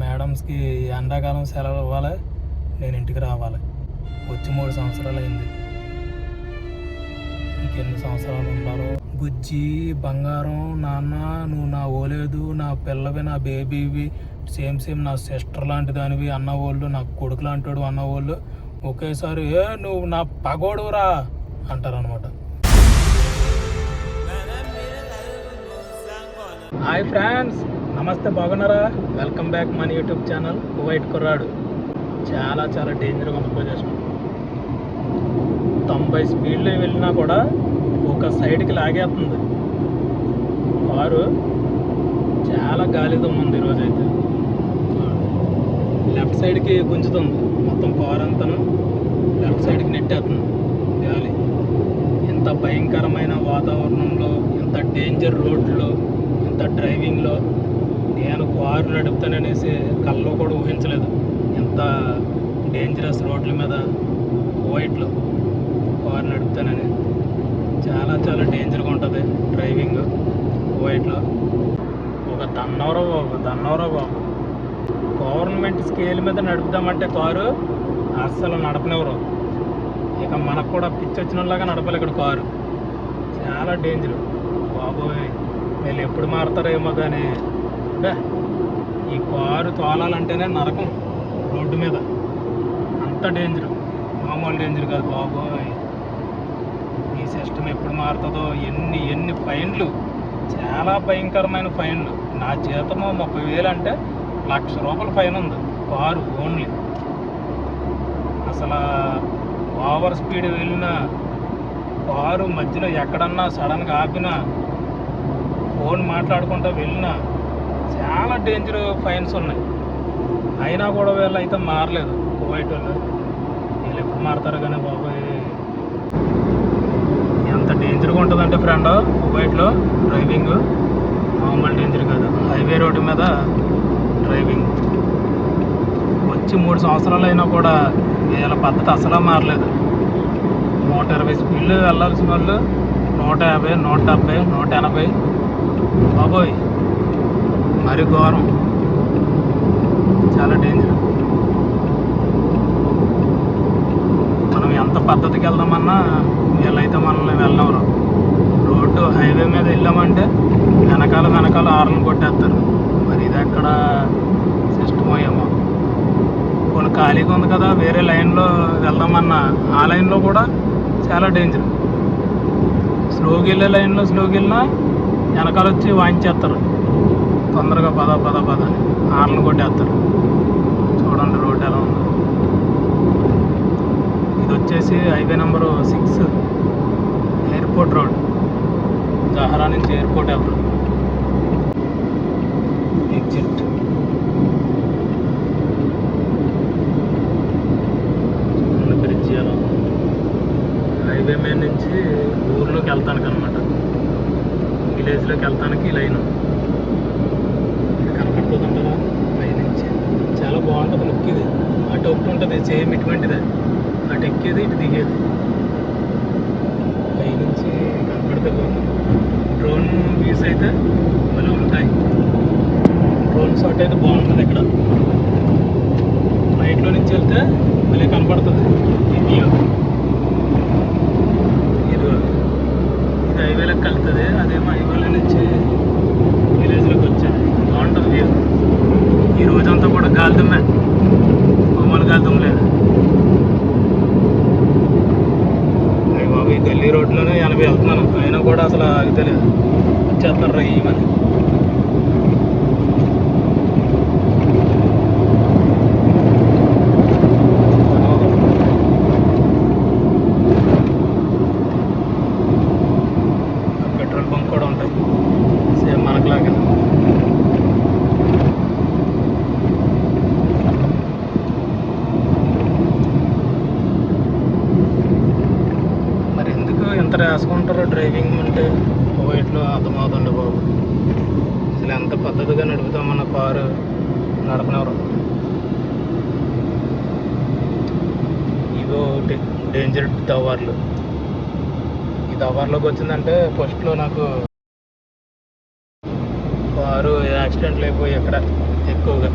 మేడమ్స్కి ఎండాకాలం సెలవు ఇవ్వాలి నేను ఇంటికి రావాలి. వచ్చి మూడు సంవత్సరాలు అయింది ఇంకెన్ని సంవత్సరాలు ఉండాలో? బుజ్జి బంగారం నాన్న నువ్వు నా ఓలేదు నా పిల్లవి నా బేబీవి సేమ్ సేమ్ నా సిస్టర్ లాంటి దానివి అన్నవాళ్ళు నా కొడుకు లాంటి అన్నవాళ్ళు ఒకేసారి ఏ నువ్వు నా పగోడురా అంటారు అనమాట హాయ్ ఫ్రెండ్స్! నమస్తే బాగున్నారా? వెల్కమ్ బ్యాక్ మన యూట్యూబ్ ఛానల్ కువైట్ కుర్రాడు చాలా చాలా డేంజర్గా ఉంది పొజిషన్ తొంభై స్పీడ్లో వెళ్ళినా కూడా ఒక సైడ్కి లాగేస్తుంది. కారు చాలా గాలితో ఉంది ఈరోజు అయితే లెఫ్ట్ సైడ్కి గుంజుతుంది. మొత్తం కారు అంతను లెఫ్ట్ సైడ్కి నెట్టేస్తుంది గాలి. ఎంత భయంకరమైన వాతావరణంలో ఎంత డేంజర్ రోడ్లో ఎంత డ్రైవింగ్లో నేను కారు నడుపుతాననేసి కళ్ళలో కూడా ఊహించలేదు. ఎంత డేంజరస్ రోడ్ల మీద వైట్లో కారు నడుపుతానని చాలా చాలా డేంజర్గా ఉంటుంది డ్రైవింగ్ వైట్లో ఒక దన్నవరా బాబు దన్నవరా బాబు. గవర్నమెంట్ స్కేల్ మీద నడుపుదామంటే కారు అస్సలు నడపనివ్వరు. ఇక మనకు కూడా పిచ్చి వచ్చినలాగా నడపాలి ఇక్కడ కారు. చాలా డేంజర్ బాబోయ్ వీళ్ళు ఎప్పుడు మారుతారేమో కానీ అబ్బా ఈ కారు తోలాలంటేనే నరకం రోడ్డు మీద. అంత డేంజర్ మామూలు డేంజర్ కాదు బాబోయ్. ఈ సిస్టమ్ ఎప్పుడు మారుతుందో ఎన్ని ఎన్ని ఫైన్లు. చాలా భయంకరమైన ఫైన్లు. నా జీతము ముప్పై వేలు అంటే లక్ష రూపాయల ఫైన్ ఉంది. Car only. అసలు ఓవర్ స్పీడ్ వెళ్ళిన కారు మధ్యలో ఎక్కడన్నా సడన్గా ఆపినా ఫోన్ మాట్లాడుకుంటూ వెళ్ళినా చాలా డేంజర్ ఫైన్స్ ఉన్నాయి. అయినా కూడా వీళ్ళు అయితే మారలేదు. కువైట్ వాళ్ళు. వీళ్ళు ఎప్పుడు మారుతారు కానీ బాబోయ్. ఎంత డేంజర్గా ఉంటుందంటే ఫ్రెండ్ కువైట్లో డ్రైవింగ్ మామూలు డేంజర్ కాదు. హైవే రోడ్డు మీద డ్రైవింగ్ వచ్చి మూడు సంవత్సరాలు అయినా కూడా వీళ్ళ పద్ధతి అసలు మారలేదు. నూట ఇరవై స్పీడ్లు వెళ్ళాల్సిన వాళ్ళు నూట యాభై నూట డెబ్బై నూట ఎనభై. బాబోయ్. మరి ఘోరం చాలా డేంజర్ మనం ఎంత పద్ధతికి వెళ్దామన్నా వీళ్ళైతే మనల్ని వెళ్ళవరు. రోడ్డు హైవే మీద వెళ్ళామంటే వెనకాల వెనకాల హార్న్ కొట్టేస్తారు. మరి ఇది ఎక్కడ సిస్టమ్ అయ్యామో కొన్ని ఖాళీగా ఉంది కదా వేరే లైన్లో వెళ్దామన్నా ఆ లైన్లో కూడా చాలా డేంజర్ స్లోకి వెళ్ళే లైన్లో స్లోకి వెళ్ళినా వెనకాల వచ్చి వాయించేస్తారు. తొందరగా పద పద పద అని కొట్టేస్తారు. చూడండి రోడ్ ఎలా ఉందో. ఇది వచ్చేసి highway number six airport road. Jahra నుంచి ఎయిర్పోర్ట్ ఎవరు? ఎగ్జిట్. బ్రిడ్జ్ ఎలా హైవే మీద నుంచి ఊర్లోకి వెళ్తానికి అనమాట విలేజ్లోకి వెళ్తానికి లైన్. కనపడుతుంది అంటారా చాలా బాగుంటుంది లుక్ ఇది. అటు ఒకటి ఉంటుంది సేమ్ ఇటువంటిదే. అటు ఎక్కేది ఇటు దిగేది. పై నుంచి కనపడితే డ్రోన్ వ్యూస్ అయితే భలే ఉంటాయి. డ్రోన్ షాట్ అయితే బాగుంటుంది ఇక్కడ ఫ్లైట్లో నుంచి వెళ్తే మళ్ళీ కనపడుతుంది ఈ వ్యూ ఇది ఇది హైవేలోకి వెళ్తుంది అదేమో హైవేలో నుంచి విలేజ్లోకి వచ్చేది బాగుంటుంది వ్యూ ఈ రోజంతా కూడా గాలిదుమ్మే మామూలు గాలిదుమ్మ లేదు అయ్య బాబు ఈ గల్లీ రోడ్లోనే ఎనభై వెళ్తున్నాను. అయినా కూడా అసలు ఆగితలేదు. వచ్చేస్తారు రా ఈ మధ్య పెట్రోల్ బంక్ కూడా ఉంటాయి సేమ్ మనకులాగా మరి ఎందుకు ఎంత రాసుకుంటారో అంటే వైట్లో అర్థమవుతుంది బాబు. అసలు ఎంత పద్ధతిగా నడుపుతామన్న కారు నడపనవరు. ఇదో డేంజర్ దవార్లు ఈ దవార్లోకి వచ్చిందంటే ఫస్ట్లో నాకు కారు యాక్సిడెంట్లు అయిపోయి ఎక్కడ ఎక్కువగా.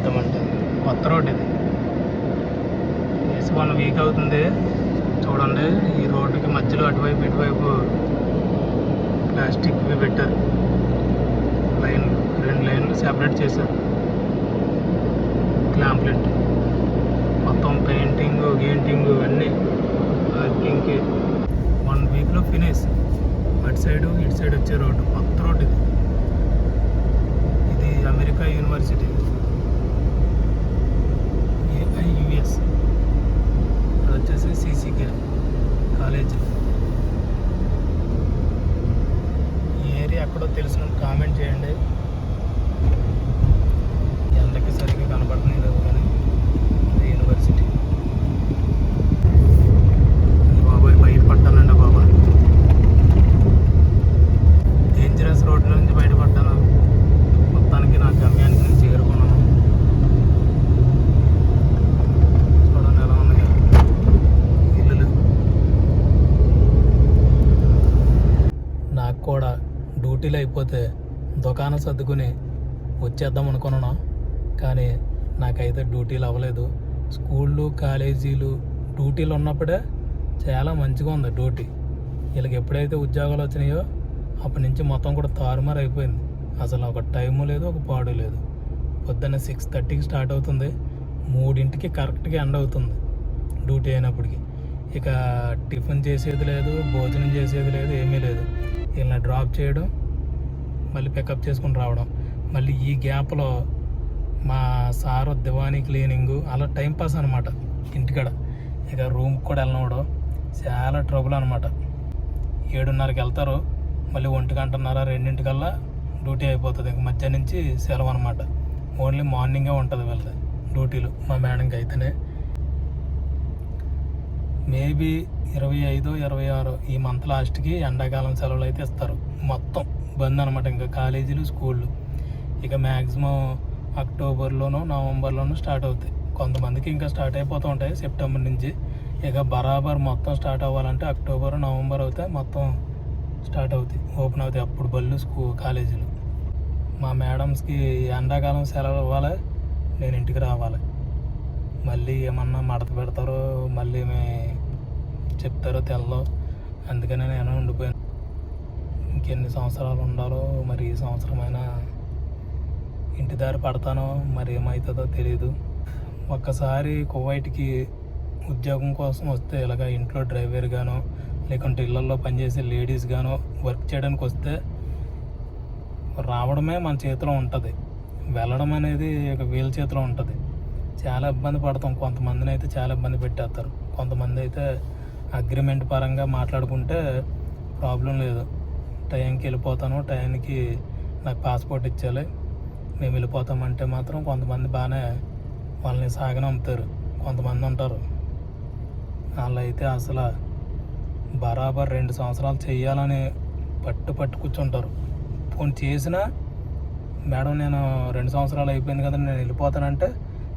అబద్ధం అంటే కొత్త రోడ్ ఇది. ఏసీ వన్ వీక్ అవుతుంది. చూడండి ఈ రోడ్డుకి మధ్యలో అటువైపు ఇటువైపు ప్లాస్టిక్వి పెట్టారు. లైన్ రెండు లైన్లు సెపరేట్ చేశారు. క్లాంప్లెట్ మొత్తం పెయింటింగ్ గెయింటింగ్ ఇవన్నీ వర్కింగ్ వన్ వీక్లో ఫినిష్ అటు సైడ్ ఇటు సైడ్ వచ్చే రోడ్డు. కొత్త రోడ్డు ఇది. ఇది అమెరికా యూనివర్సిటీ. డ్యూటీలు అయిపోతే దుకాణం సర్దుకుని వచ్చేద్దాం అనుకున్నాను. కానీ నాకైతే డ్యూటీలు అవ్వలేదు. స్కూళ్ళు కాలేజీలు డ్యూటీలు ఉన్నప్పుడే చాలా మంచిగా ఉంది డ్యూటీ. వీళ్ళకి ఎప్పుడైతే ఉద్యోగాలు వచ్చినాయో అప్పటి నుంచి మొత్తం కూడా తారుమారు అయిపోయింది. అసలు ఒక టైము లేదు ఒక పాడు లేదు. పొద్దున్న సిక్స్ థర్టీకి స్టార్ట్ అవుతుంది. మూడింటికి కరెక్ట్గా ఎండ్ అవుతుంది డ్యూటీ అయినప్పటికి. ఇక టిఫిన్ చేసేది లేదు భోజనం చేసేది లేదు ఏమీ లేదు. వీళ్ళని డ్రాప్ చేయడం మళ్ళీ పికప్ చేసుకుని రావడం. మళ్ళీ ఈ గ్యాప్లో మా సారు దివానీ క్లీనింగు అలా టైంపాస్ అనమాట ఇంటికాడ. ఇక రూమ్కి కూడా వెళ్ళినప్పుడు చాలా ట్రబుల్ అనమాట ఏడున్నరకి వెళ్తారు. మళ్ళీ ఒంటి గంటన్నర రెండింటికల్లా డ్యూటీ అయిపోతుంది. ఇంక మధ్య నుంచి సెలవు అనమాట ఓన్లీ మార్నింగే ఉంటుంది వీళ్ళది డ్యూటీలు మా మేడంకి అయితేనే. మేబీ ఇరవై ఐదు ఇరవై ఆరు ఈ మంత్ లాస్ట్కి ఎండాకాలం సెలవులు అయితే ఇస్తారు. మొత్తం. బంద్ అనమాట ఇంకా కాలేజీలు స్కూళ్ళు. ఇక మ్యాక్సిమం అక్టోబర్లోనో నవంబర్లోనూ స్టార్ట్ అవుతాయి. కొంతమందికి ఇంకా స్టార్ట్ అయిపోతూ ఉంటాయి సెప్టెంబర్ నుంచి. ఇక బరాబర్ మొత్తం స్టార్ట్ అవ్వాలంటే అక్టోబర్ నవంబర్ అవుతే మొత్తం స్టార్ట్ అవుతాయి. ఓపెన్ అవుతాయి అప్పుడు బళ్ళు స్కూ కాలేజీలు. మా మేడమ్స్కి ఎండాకాలం సెలవు ఇవ్వాలి నేను ఇంటికి రావాలి. మళ్ళీ ఏమన్నా మడత పెడతారో మళ్ళీ చెప్తారో తెల్లో అందుకనే నేను ఉండిపోయాను. ఇంకెన్ని సంవత్సరాలు ఉండాలో మరి ఈ సంవత్సరమైనా ఇంటి దారి పడతానో మరి ఏమవుతుందో తెలియదు ఒక్కసారి కువైట్కి ఉద్యోగం కోసం వస్తే ఇలాగ ఇంట్లో డ్రైవర్గానో లేకుంటే ఇళ్ళల్లో పనిచేసే లేడీస్గానో వర్క్ చేయడానికి వస్తే రావడమే మన చేతిలో ఉంటుంది. వెళ్ళడం అనేది ఒక వీళ్ళ చేతిలో ఉంటుంది. చాలా ఇబ్బంది పడతాం. కొంతమందిని అయితే చాలా ఇబ్బంది పెట్టేస్తారు. కొంతమంది అయితే అగ్రిమెంట్ పరంగా మాట్లాడుకుంటే ప్రాబ్లం లేదు. టైంకి వెళ్ళిపోతాను. టైంకి నాకు పాస్పోర్ట్ ఇచ్చేయాలి. మేము వెళ్ళిపోతామంటే మాత్రం కొంతమంది బాగానే వాళ్ళని సాగనంపుతారు కొంతమంది ఉంటారు. వాళ్ళు అయితే అసలు బరాబర్ రెండు సంవత్సరాలు చేయాలని పట్టు పట్టు కూర్చుంటారు. ఫోన్ చేసినా మేడం నేను రెండు సంవత్సరాలు అయిపోయింది కదా నేను వెళ్ళిపోతానంటే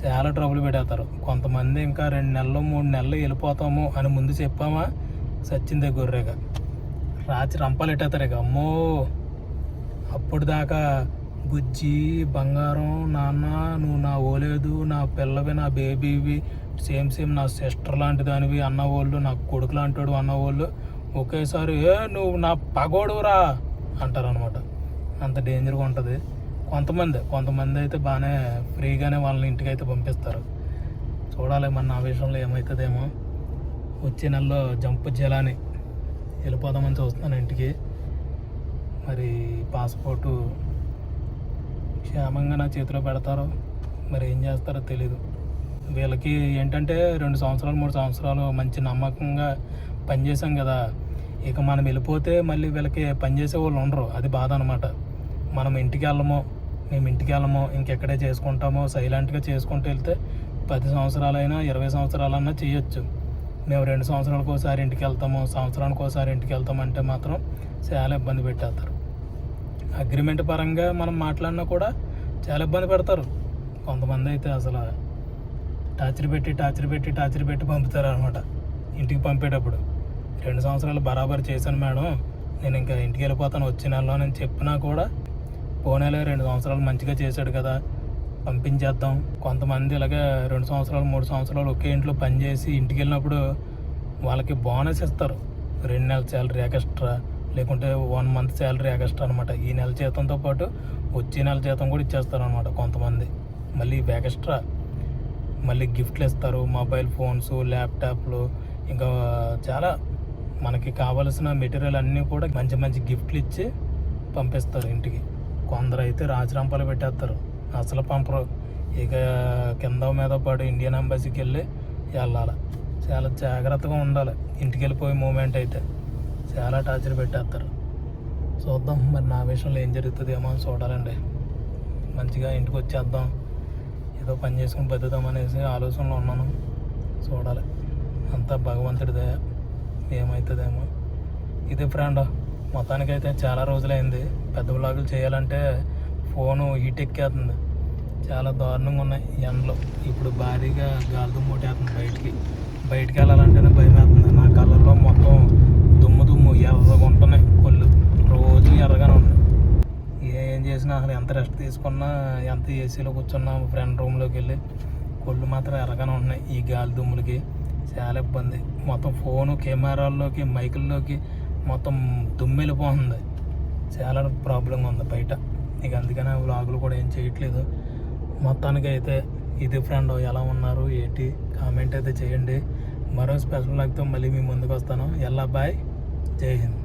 చాలా ట్రబుల్ పెట్టేస్తారు కొంతమంది ఇంకా రెండు నెలలు మూడు నెలలు వెళ్ళిపోతాము అని ముందు చెప్పామా? సచ్చిందే గొర్రెగా రాత్రి రంపాలెట్టేస్తారు ఇక. అమ్మో అప్పుడు దాకా బుజ్జి బంగారం నాన్న నువ్వు నా ఓలేదు నా పిల్లవి నా బేబీవి సేమ్ సేమ్ నా సిస్టర్ లాంటి దానివి అన్నవాళ్ళు నా కొడుకు లాంటివాడు అన్నవాళ్ళు ఒకేసారి ఏ నువ్వు నా పగోడురా అంటారు అనమాట అంత డేంజర్గా ఉంటుంది. కొంతమంది కొంతమంది అయితే బాగానే ఫ్రీగానే వాళ్ళని ఇంటికి అయితే పంపిస్తారు. చూడాలి మన నా విషయంలో ఏమవుతుందేమో వచ్చే నెలలో జంప్ జలాని వెళ్ళిపోదామని చూస్తున్నాను ఇంటికి. మరి పాస్పోర్టు క్షేమంగా నా చేతిలో పెడతారో మరి ఏం చేస్తారో తెలీదు. వీళ్ళకి ఏంటంటే రెండు సంవత్సరాలు మూడు సంవత్సరాలు మంచి నమ్మకంగా పనిచేసాం కదా. ఇక మనం వెళ్ళిపోతే మళ్ళీ వీళ్ళకి పనిచేసే వాళ్ళు ఉండరు. అది బాధ అనమాట మనం ఇంటికి వెళ్ళమో మేము ఇంటికి వెళ్ళమో ఇంకెక్కడే చేసుకుంటామో సైలెంట్గా చేసుకుంటూ వెళ్తే పది సంవత్సరాలైనా ఇరవై సంవత్సరాలన్నా చేయొచ్చు. మేము రెండు సంవత్సరాలకు ఒకసారి ఇంటికి వెళ్తాము సంవత్సరానికి ఒకసారి ఇంటికి వెళ్తామంటే మాత్రం చాలా ఇబ్బంది పెట్టేస్తారు. అగ్రిమెంట్ పరంగా మనం మాట్లాడినా కూడా చాలా ఇబ్బంది పెడతారు. కొంతమంది అయితే అసలు టార్చర్ పెట్టి టార్చర్ పెట్టి టార్చర్ పెట్టి పంపుతారు అనమాట ఇంటికి పంపేటప్పుడు రెండు సంవత్సరాలు బరాబర్ చేశాను మేడం నేను ఇంకా ఇంటికి వెళ్ళిపోతాను వచ్చిన నెలలో అని చెప్పినా కూడా పోనేలే రెండు సంవత్సరాలు మంచిగా చేశాడు కదా పంపించేద్దాం. కొంతమంది ఇలాగే రెండు సంవత్సరాలు మూడు సంవత్సరాలు ఒకే ఇంట్లో పనిచేసి ఇంటికి వెళ్ళినప్పుడు వాళ్ళకి బోనస్ ఇస్తారు. రెండు నెలల శాలరీ ఎక్స్ట్రా లేకుంటే వన్ మంత్ శాలరీ ఎక్స్ట్రా అనమాట ఈ నెల జీతంతో పాటు వచ్చే నెల జీతం కూడా ఇచ్చేస్తారు అనమాట కొంతమంది. మళ్ళీ ఎక్స్ట్రా మళ్ళీ గిఫ్ట్లు ఇస్తారు మొబైల్ ఫోన్స్ ల్యాప్టాప్లు ఇంకా చాలా మనకి కావలసిన మెటీరియల్ అన్నీ కూడా మంచి మంచి గిఫ్ట్లు ఇచ్చి పంపిస్తారు ఇంటికి. కొందరు అయితే రాజరాంపాలు పెట్టేస్తారు. అసలు పంపరు. ఇక కింద మీద పడి ఇండియన్ ఎంబసీకి వెళ్ళి వెళ్ళాలి. చాలా జాగ్రత్తగా ఉండాలి. ఇంటికి వెళ్ళిపోయే మూమెంట్ అయితే చాలా టార్చర్ పెట్టేస్తారు. చూద్దాం మరి నా విషయంలో ఏం జరుగుతుంది ఏమో అని చూడాలండి. మంచిగా ఇంటికి వచ్చేద్దాం. ఏదో పని చేసుకుని బతుకుదాం అనేసి ఆలోచనలో ఉన్నాను. చూడాలి. అంతా భగవంతుడిదే ఏమవుతుందేమో ఇది ఫ్రెండ్ మొత్తానికైతే చాలా రోజులైంది. పెద్ద బ్లాగులు చేయాలంటే ఫోను హీట్ ఎక్కేస్తుంది. చాలా దారుణంగా ఉన్నాయి ఎండలో. ఇప్పుడు భారీగా గాలి దుమ్ము కొట్టేస్తుంది బయటికి. బయటికి వెళ్ళాలంటేనే భయం వేస్తుంది నా కళ్ళల్లో మొత్తం దుమ్ము దుమ్ము ఎర్రగా ఉంటున్నాయి కొళ్ళు. రోజు ఎర్రగానే ఉన్నాయి. ఏం చేసినా అసలు ఎంత రెస్ట్ తీసుకున్నా ఎంత ఏసీలో కూర్చున్నా ఫ్రెండ్ రూమ్లోకి వెళ్ళి కొళ్ళు మాత్రం ఎర్రగానే ఉంటున్నాయి ఈ గాలి దుమ్ములకి. చాలా ఇబ్బంది. మొత్తం ఫోను కెమెరాల్లోకి మైకుల్లోకి మొత్తం దుమ్మెళ్ళిపోతుంది. చాలా ప్రాబ్లంగా ఉంది బయట. ఇక అందుకనే వ్లాగులు కూడా ఏం చేయట్లేదు. మొత్తానికి అయితే ఇది ఫ్రెండ్ ఎలా ఉన్నారు ఏంటి? కామెంట్ అయితే చేయండి. మరో స్పెషల్ లాగ్తో మళ్ళీ మీ ముందుకు వస్తాను. ఎల్లా బాయ్. జై హింద్.